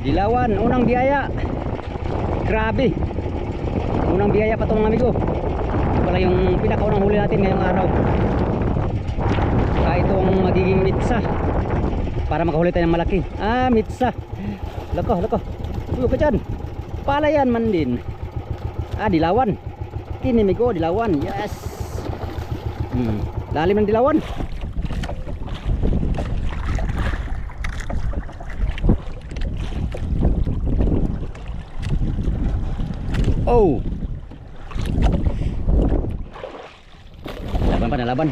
Dilawan, unang biyaya. Grabe. Unang biyaya pa to mga amigo. Ito pala yung pinakaunang huli natin ngayong araw. Saka itong magiging mitsa. Para makahuli tayo ng malaki. Ah, mitsa. Lako, lako. Uy, ka dyan. Palayan man din. Ah, dilawan. Kinimigo, dilawan. Yes. Hmm. Lalim ng dilawan. Oh. Laban pa na laban.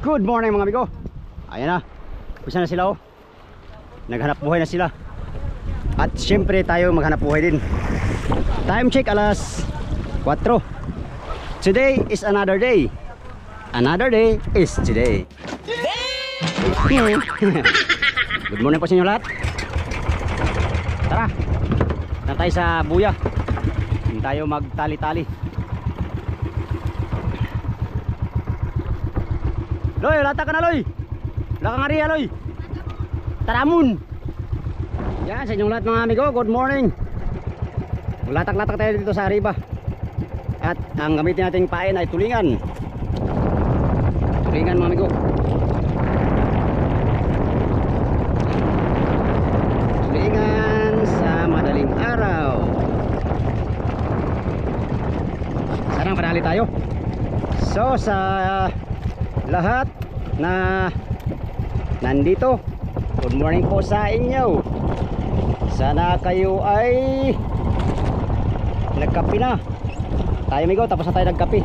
Good morning mga amigo. Ayan na. Bisa na sila oh. Naghanap buhay na sila. At syempre tayo maghanap buhay din. Time check alas 4. Today is another day. Another day is today. Good morning po sa inyo lahat. Tara. Na tayo sa buya. Hindi tayo magtali-tali. Loy, lata ka na Loy. Wala kang ariya Loy. Taramon. Yan sa inyong lahat mga amigo, good morning. Latak-latak tayo dito sa Arriba. At ang gamitin nating pain ay tulingan. Tulingan mga amigo. Tulingan sa madaling araw. Sana panali tayo. So sa lahat na nandito Good morning po sa inyo. Sana kayo ay Nagkapi na. Tayo migo tapos na tayo nagkapi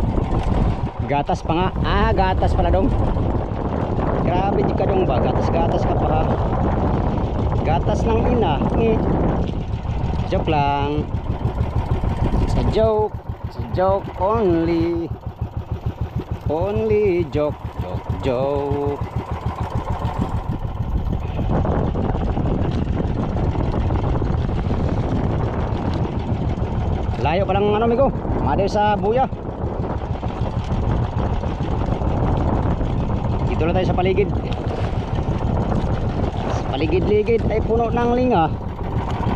Gatas pa nga. Ah gatas pala dong. Grabe di ka dong ba? Gatas gatas ka pa ha? Gatas ng ina. Eh. Joke lang. Sa joke. Sa joke only. Only joke Joke joke Layo pa lang ano amigo. Madayo sa buya. Dito na tayo sa paligid. Paligid-ligid ay puno ng linga.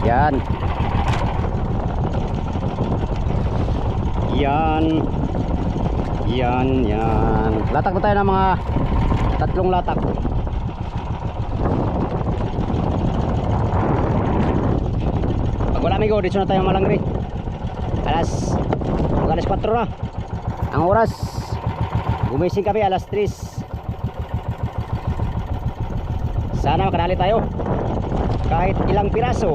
Yan. Yan. Yan, yan. Latak na tayo ng mga tatlong latak. Pag wala amigo, dito na tayo malangri alas mag alas 4 na. Ang oras. Gumising kami alas 3 sana makadali tayo. Kahit ilang piraso.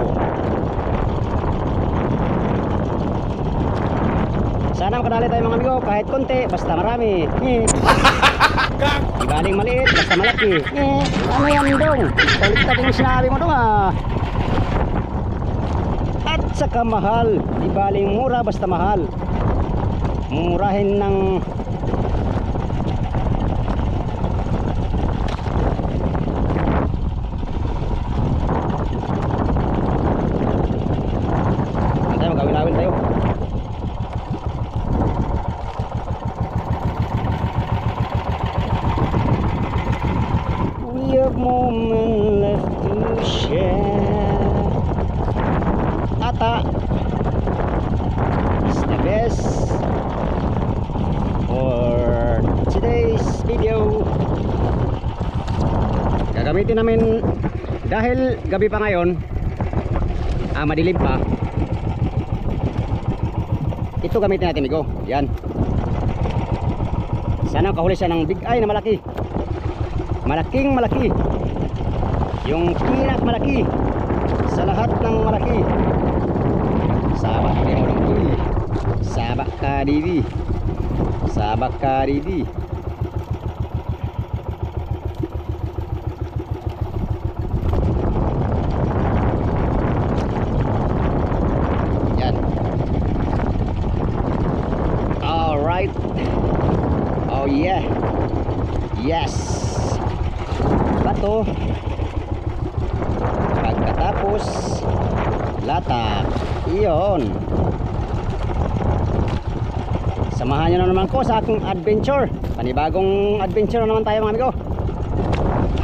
Sana makadali tayo mga amigo. Kahit konti basta marami. Ibaling maliit basta malaki. Ano yan dong? Ulit yung sinabi mo dong ah saka mahal di baling mura basta mahal. Murahin ng is the best for today's video. Gagamitin namin dahil gabi pa ngayon ah, madilim pa. Ito gamitin natin amigo. Yan. Sana kahuli siya ng big eye na malaki. Malaking malaki. Yung pinak malaki sa lahat ng malaki. Ka mo ng uy sabak ka didi sabak ka didi yan. Alright oh yeah. Yes. Dito. Pagkatapos, latak. Iyon. Samahan nyo na naman ko sa aking adventure. Panibagong adventure na naman tayo mga amigo.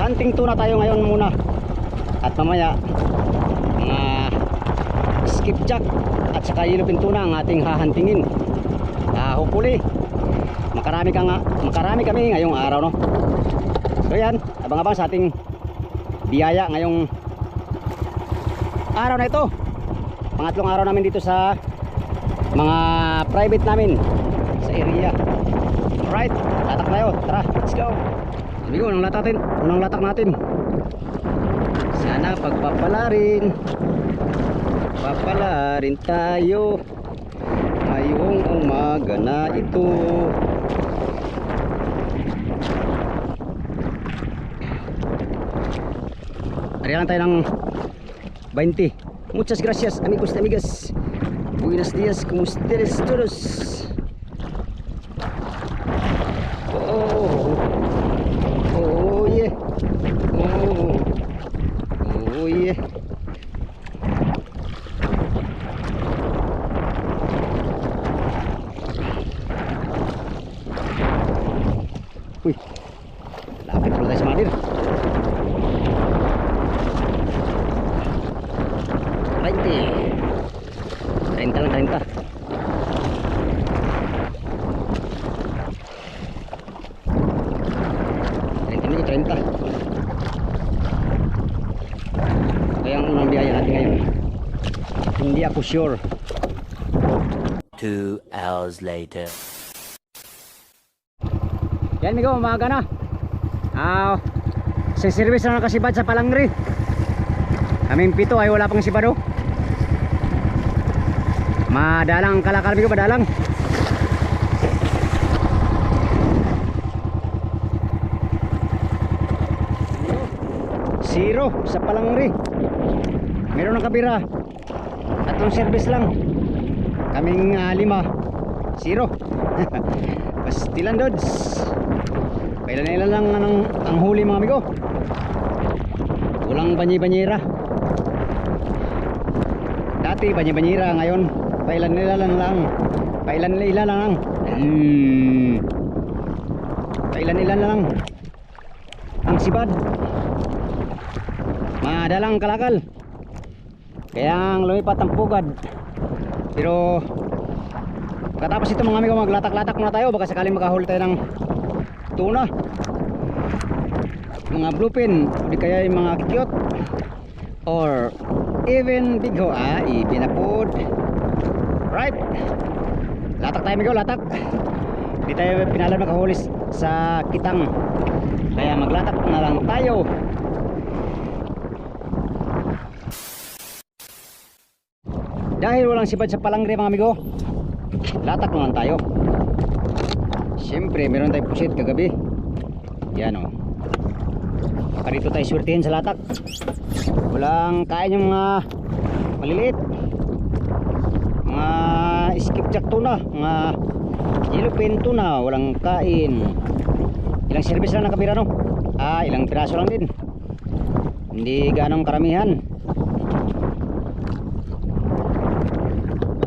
Hunting tuna tayo ngayon muna. At mamaya, mga skipjack at saka yellow tuna ang ating hahantingin. Ah, hopefully, makarami ka nga, makarami kami ngayong araw no. So yan, abang-abang sa ating biyaya ngayong araw na ito. Pangatlong araw namin dito sa mga private namin area. Alright, latak tayo. Tara, let's go. Sabi ko, unang latak natin. Unang latak natin. Sana pagpapalarin. Papalarin tayo. Ngayong umaga na ito. Ariyan lang tayo ng 20. Muchas gracias, amigos amigas. Buenos días, como ustedes todos. 20 30 lang 30 30 kaya ang unang biyaya natin ngayon hindi ako sure. 2 hours later. Yan Migo umaga na. Ah, uh, siservice na ng kasibad sa palangri. Kaming pito ay wala pang sibado Madalang kalakal migo, madalang. Zero sa Palangri. Meron ng kabira. Tatlong service lang. Kaming ah, lima. Zero. Pastilan dods. Kailan nila lang ang, ang huli mga amigo. Walang banyi-banyera. Dati banyi-banyera ngayon. Pailan nila lang lang. Pailan nila lang. Hmm. Pailan nila lang. Ang sibad. Madalang kalakal. Kaya ang lumipat ang pugad. Pero Pagkatapos ito mga amigo maglatak-latak muna tayo baka sakaling makahuli tayo ng tuna mga bluefin o di kaya yung mga cute or even big ho ah even na food right latak tayo amigo latak. Di tayo pinalan makahuli sa kitang. Kaya maglatak na lang tayo. Dahil walang sibad sa palangre mga amigo latak naman tayo. Siyempre meron tayong pusit kagabi. Yan o baka dito tayo swertihin sa latak. Walang kain yung mga maliliit skipjack tuna mga yellowfin tuna walang kain. Ilang service lang nakabira no? Ah ilang piraso lang din. Hindi ganong karamihan.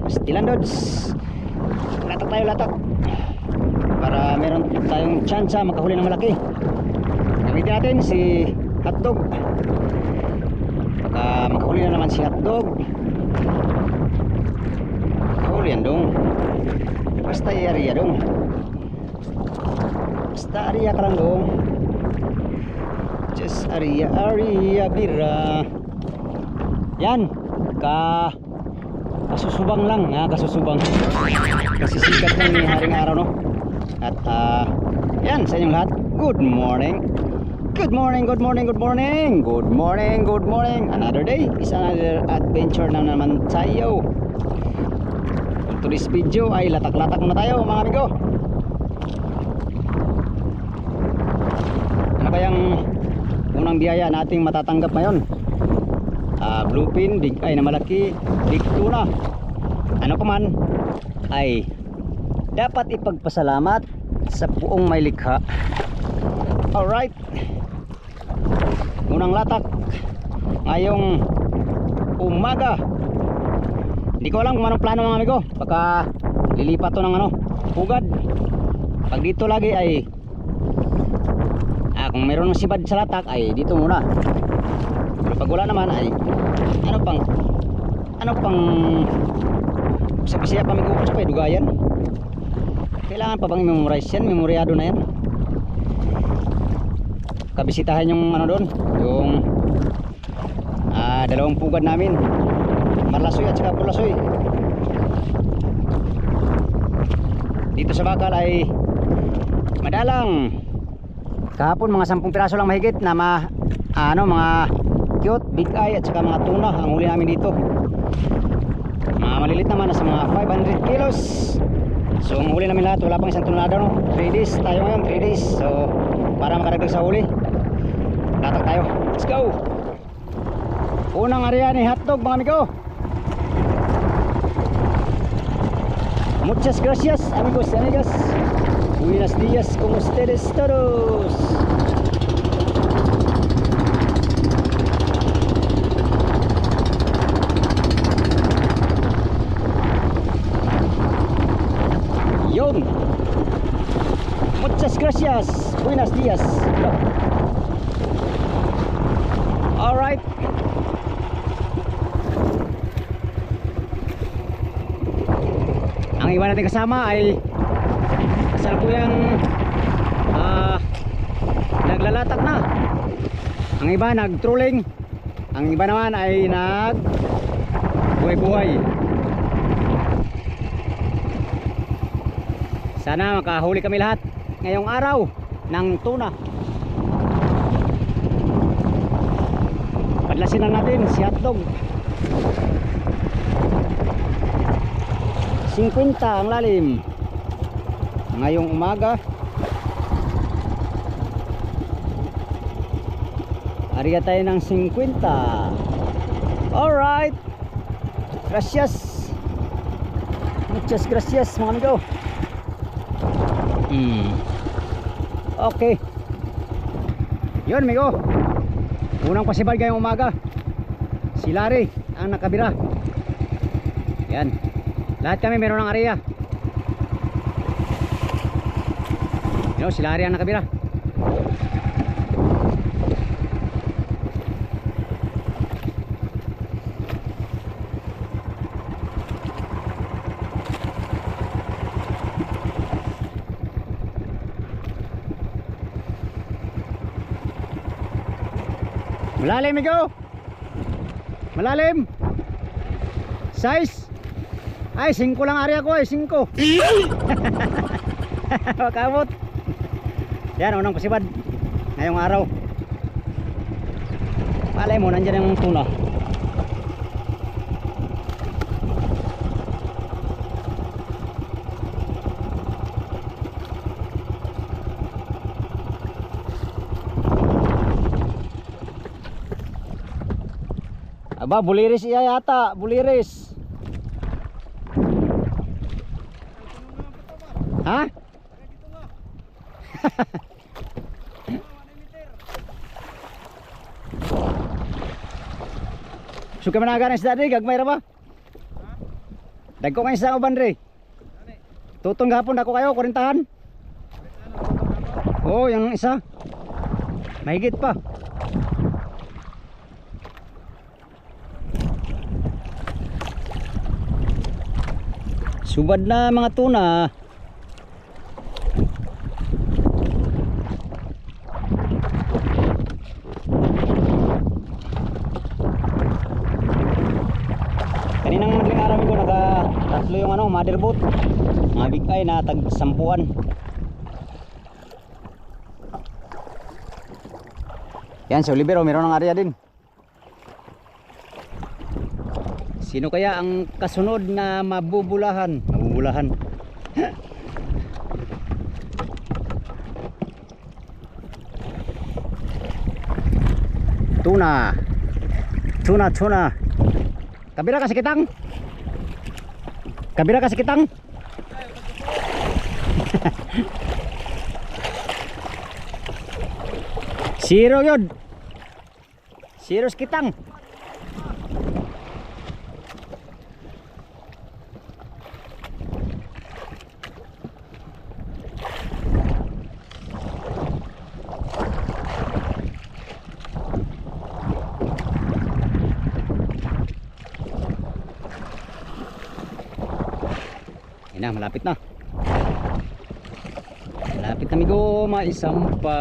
Stilan Dods latak tayo latak para meron tayong tsansa makahuli ng malaki. Gamitin natin si hotdog. Baka makahuli na naman si hotdog yan dong. Basta area dong. Basta area ka lang dong. Just area area bira yan. Ka kasusubang lang ha kasusubang. Kasi sikat lang ni haring araw no? At ah, yan sa inyong lahat good morning. Good morning good morning good morning. Good morning good morning. Another day is another adventure na naman tayo to this video. Ay latak-latak muna tayo mga amigo. Ano kayang unang biyaya nating matatanggap ngayon? Ah, bluefin big ay na malaki big tuna ano pa man ay dapat ipagpasalamat sa buong may likha. Alright. Unang latak ngayong umaga hindi ko alam kung anong plano mga amigo. Baka lilipat to ng ano pugad pag dito lagi ay ah, kung meron sibad sa latak ay dito muna. Pero pag wala naman ay ano pang ano pang sa Bisaya pa may sa dugayan. Kailangan pa bang memorize yan? Memoryado na yan? Kabisitahan yung ano doon? Yung ah, dalawang pugad namin Marlasoy at saka Pulasoy. Dito sa Bakal ay madalang kahapon mga 10 piraso lang mahigit na ma, ano mga cute, big eye at saka mga tuna ang huli namin dito. Mga malilit naman nasa mga 500 kilos. So ang huli namin lahat wala pang isang tunada no? 3 days tayo ngayon 3 days. So para makaragdag sa huli latak tayo. Let's go! Unang area ni hotdog mga amigo muchas gracias amigos y amigas buenos días con ustedes todos. Muchas gracias. Buenos días. All right. Ang iba natin kasama ay kasalukuyang ah naglalatak na. Ang iba nag-trolling. Ang iba naman ay nag buhay-buhay. Sana makahuli kami lahat ngayong araw ng tuna. Padlasin na natin si hotdog. 50 ang lalim. Ngayong umaga. Ariya tayo ng 50. Alright. Gracias. Muchas gracias mga amigo. Hmm. Okay. Yun, amigo. Unang pasibal ngayong umaga. Si Larry ang nakabira. Yan. Lahat kami meron ng area. Yun, si Larry ang nakabira. Malalim, amigo. Malalim. Size. Ay, 5 lang area ko eh, 5. Makamot. Yan, unang pasibad. Ngayong araw. Palay mo, nandyan yung tuna. Aba, buliris iya yata, buliris. Ha? Suka managa ng isda di, gagmay ra ba? Dagko kayo sa uban re. Tutong gapon ako kayo, kurintahan. Oh, yung isa. Mahigit pa. Subad na mga tuna. Kaninang madaling araw ko naka tatlo boat. Mga big eye na tag sampuan. Yan, sa Olivero, meron ng area din. Sino kaya ang kasunod na mabubulahan? Mabubulahan. tuna. Tuna, tuna. Kabira ka sa kitang? Kamera kasih sa kitang. Zero Siro Zero sa kitang. Na, malapit na. Malapit na migo, maisampa.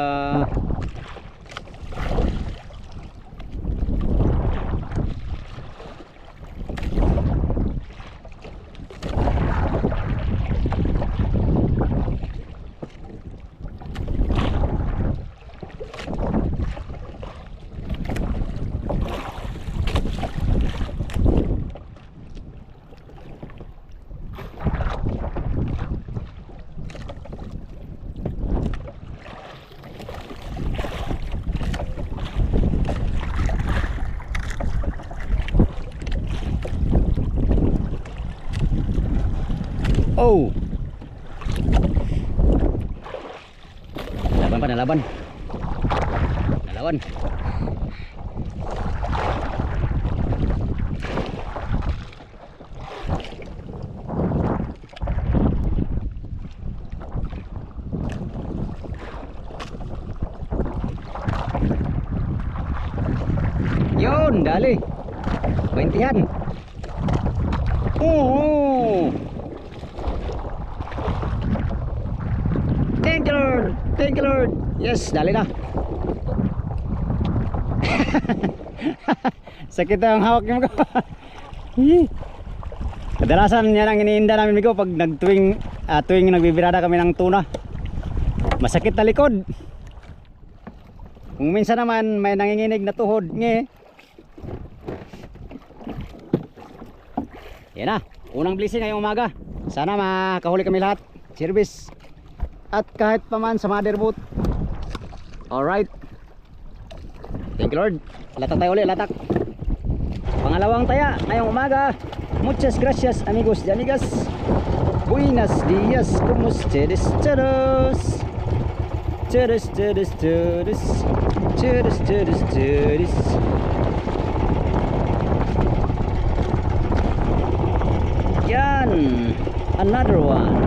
Oh. Nalaban pa, nalaban. Nalaban. Yun, dali. Baintihan. Oo. Thank you Lord. Thank you Lord. Yes, dali na. Sakit ang hawak ko. Hi. Kadalasan yan ang iniinda namin ko pag nagtuwing ah, tuwing nagbibirada kami ng tuna. Masakit na likod. Kung minsan naman may nanginginig na tuhod, nge. Yan na, unang blessing ngayong umaga. Sana makahuli kami lahat. Service. At kahit pa man sa motherboat. Alright. Thank you Lord. Latak tayo ulit, latak. Pangalawang taya ngayong umaga. Muchas gracias amigos y amigas. Buenos días, como ustedes todos? Todos, todos, todos. Todos, todos, todos. Yan. Another one.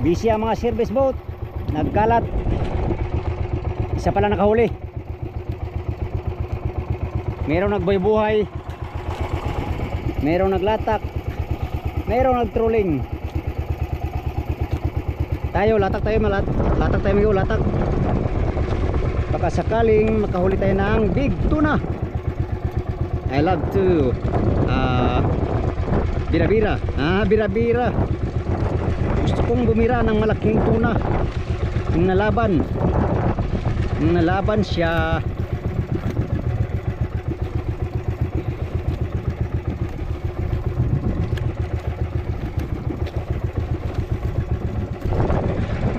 Busy ang mga service boat. Nagkalat. Isa pala nakahuli. Merong nagbaybuhay. Merong naglatak. Merong nagtrolling. Tayo, latak tayo malat. Latak tayo mga latak. Baka sakaling makahuli tayo ng big tuna. I love to uh, bira-bira. Ah, bira-bira. Gusto kong bumira ng malaking tuna. Yung nalaban. Nalaban siya.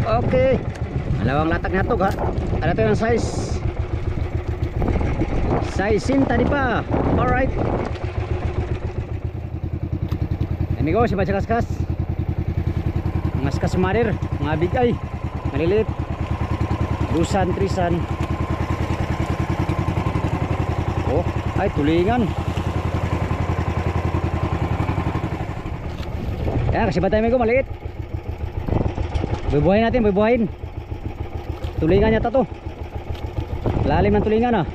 Okay. Dalawang latak na to ha. Ano to yung size? Size sinta di pa. Alright. Amigo, si Kaskas. Mga skas marir, mga bigay. Maliliit. Dusan, trisan. Oh, ay tulingan. Yan, kasi batay amigo, maliit. Bubuhayin natin, bubuhayin. Tulingan yata to. Lalim ng tulingan ah.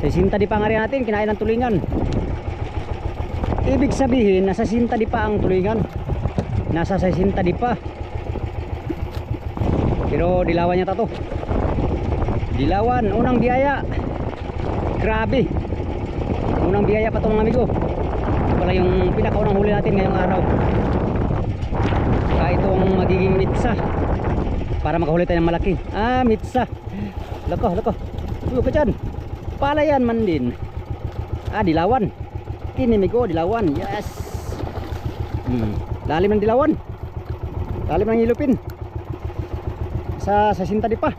Sa sinta di pa nga natin, kinain ng tulingan. Ibig sabihin, nasa sinta di pa ang tulingan. Nasa sa sinta di pa. Pero dilawan yata to. Dilawan, unang biyaya. Grabe. Unang biyaya pa to mga amigo. Ito pala yung pinakaunang huli natin ngayong araw ah, itong magiging mitsa para makahuli tayo ng malaki ah mitsa lako lako uyo ka dyan palayan man din. Ah dilawan. Kinimigo dilawan. Yes. Hmm. lalim ng dilawan. Lalim ng ilupin. Sa sa sinta di pa.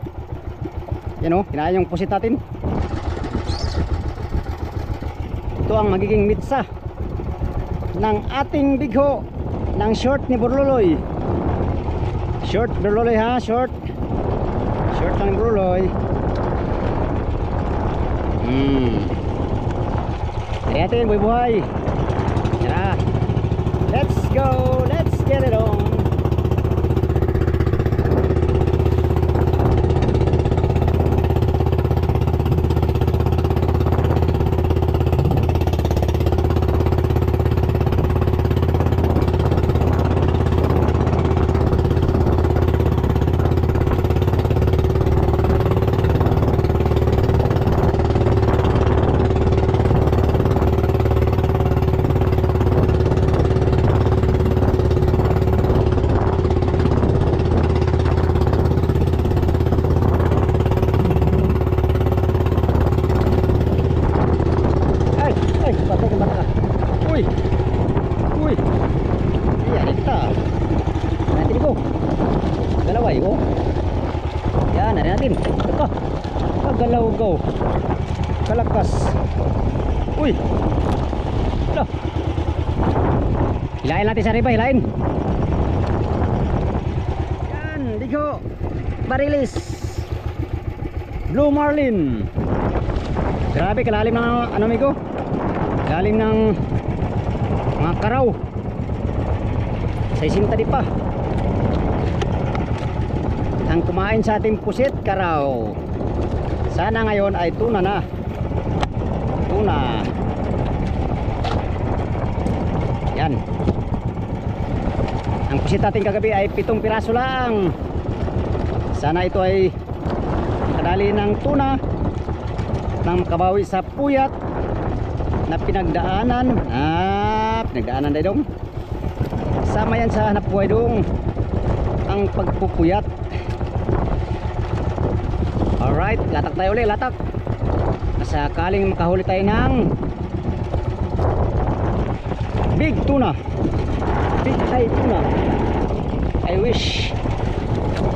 Yan o kinain yung pusit natin. Ito ang magiging mitsa ng ating bigho ng short ni Borloloy Short bruloy ha, short. Short lang bruloy. Hmm. Tari natin, buhay buhay. Tara. Let's go. Let's get it on. Ay, ay, patay ka bata ka. Uy! Uy! Iya, kita. Nanti ko. Galaway ko. Yan, narin natin. Ito. Kagalaw ko. Kalakas. Uy! Ito. Hilain natin sa riba, hilain. Yan, ligo. Barilis. Blue Marlin. Grabe kalalim ng ano amigo. Lalim ng mga karaw. Sa isinta di pa. Ang kumain sa ating pusit karaw. Sana ngayon ay tuna na. Tuna. Yan. Ang pusit natin kagabi ay pitong piraso lang. Sana ito ay kadali ng tuna nang makabawi sa puyat na pinagdaanan. Ah pinagdaanan dahil dong. Sama yan sa hanap buhay dong. Ang pagpupuyat. Alright latak tayo ulit latak. Masakaling makahuli tayo ng big tuna. Big eye tuna wish.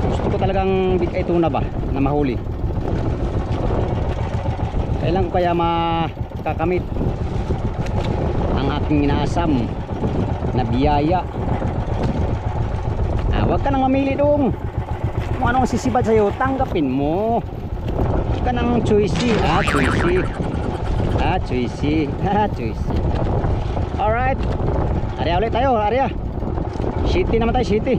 Gusto ko talagang big eye tuna ba na mahuli? Kailan ko kaya makakamit ang aking inaasam na biyaya? Ah, huwag ka nang mamili dong kung anong sisibad sa'yo tanggapin mo. Huwag ka nang choosy. Ah choosy. Ah choosy. Ah choosy. Alright. Area ulit tayo area city naman tayo city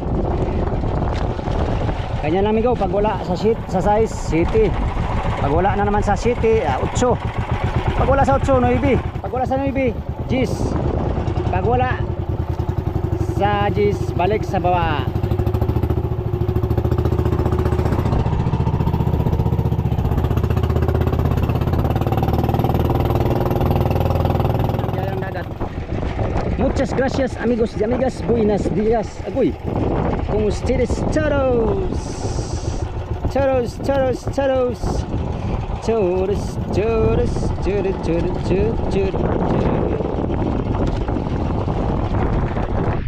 kanya lang migo pag wala sa sheet sa size city pag wala na naman sa city, ah, 8. Pag wala sa 8, 9. Pag wala sa 9, 10. Pag wala sa 10, balik sa baba. Yan ang dagat. Muchas gracias amigos y amigas. Buenas días. Agoy. Con ustedes todos. Todos, todos, todos. Todos, todos, todos, todos, todos, todos.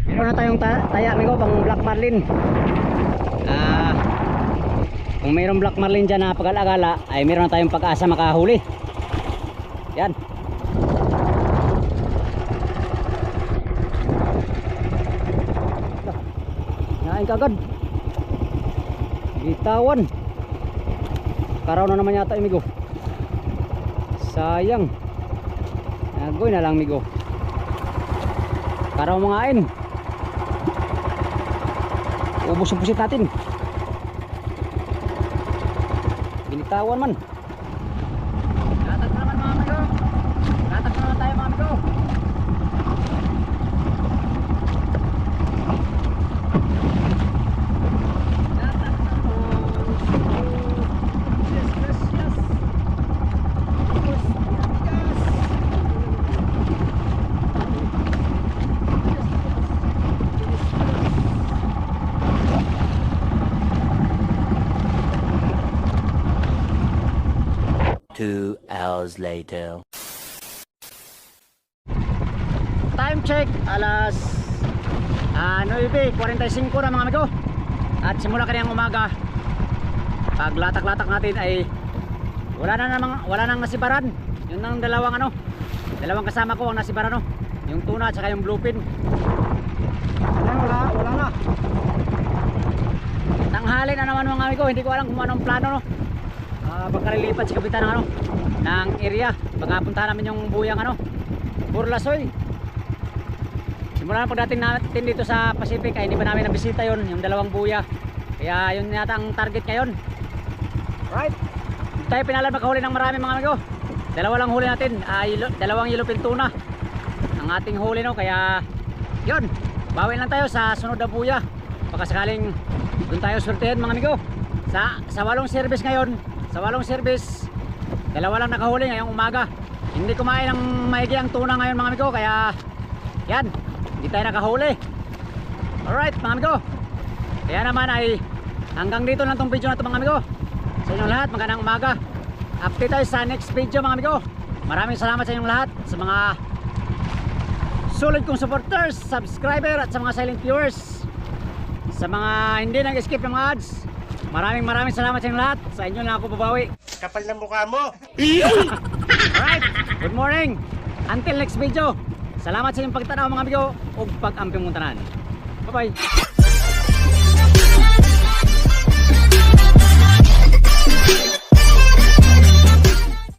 Meron na tayong ta taya amigo pang Black Marlin. Ah, kung mayroong Black Marlin dyan na pag-alagala ay meron na tayong pag-asa makahuli. Yan. Nain kagad. Bitawan. Karaw na naman yata amigo. Sayang. Agoy na lang amigo. Karaw mga ain. Ubus yung pusit natin. Binitawan man. Latag na naman mga amigo. Latag na naman tayo mga amigo. Two hours later. Time check alas ah, 9.45 na mga amigo At simula kaniyang umaga Pag latak-latak natin ay Wala na namang wala nang nasibaran Yun ang dalawang ano Dalawang kasama ko ang nasibaran no Yung tuna at saka yung bluefin Wala wala, wala na tanghali na naman mga amigo. Hindi ko alam kung anong plano no. Ah, baka lilipat si kapitan ng ano ng area. Baka puntahan namin yung buyang ano. Burlasoy. Simula na pagdating natin dito sa Pacific ay hindi pa namin nabisita yon yung dalawang buya. Kaya yun yata ang target ngayon. Right. Tayo pinalan makahuli ng marami mga amigo. Dalawa lang huli natin. Ah, yelo- dalawang yellow tuna. Ang ating huli no kaya yun. Bawi lang tayo sa sunod na buya. Baka sakaling doon tayo sortehan mga amigo. Sa sa walong service ngayon, sa walong service, dalawa lang nakahuli ngayong umaga. Hindi kumain ng maigi ang tuna ngayon mga amigo kaya yan, hindi tayo nakahuli. Alright mga amigo. Kaya naman ay hanggang dito lang tong video na to mga amigo. Sa inyong lahat, magandang umaga. Update tayo sa next video mga amigo. Maraming salamat sa inyong lahat sa mga solid kong supporters, subscriber at sa mga silent viewers. Sa mga hindi nag-skip ng ads. Maraming maraming salamat sa inyong lahat. Sa inyo lang ako babawi. Kapal ng mukha mo. Alright, good morning. Until next video. Salamat sa inyong pagtanaw mga amigo ug pag-amping mong tanan. Bye-bye.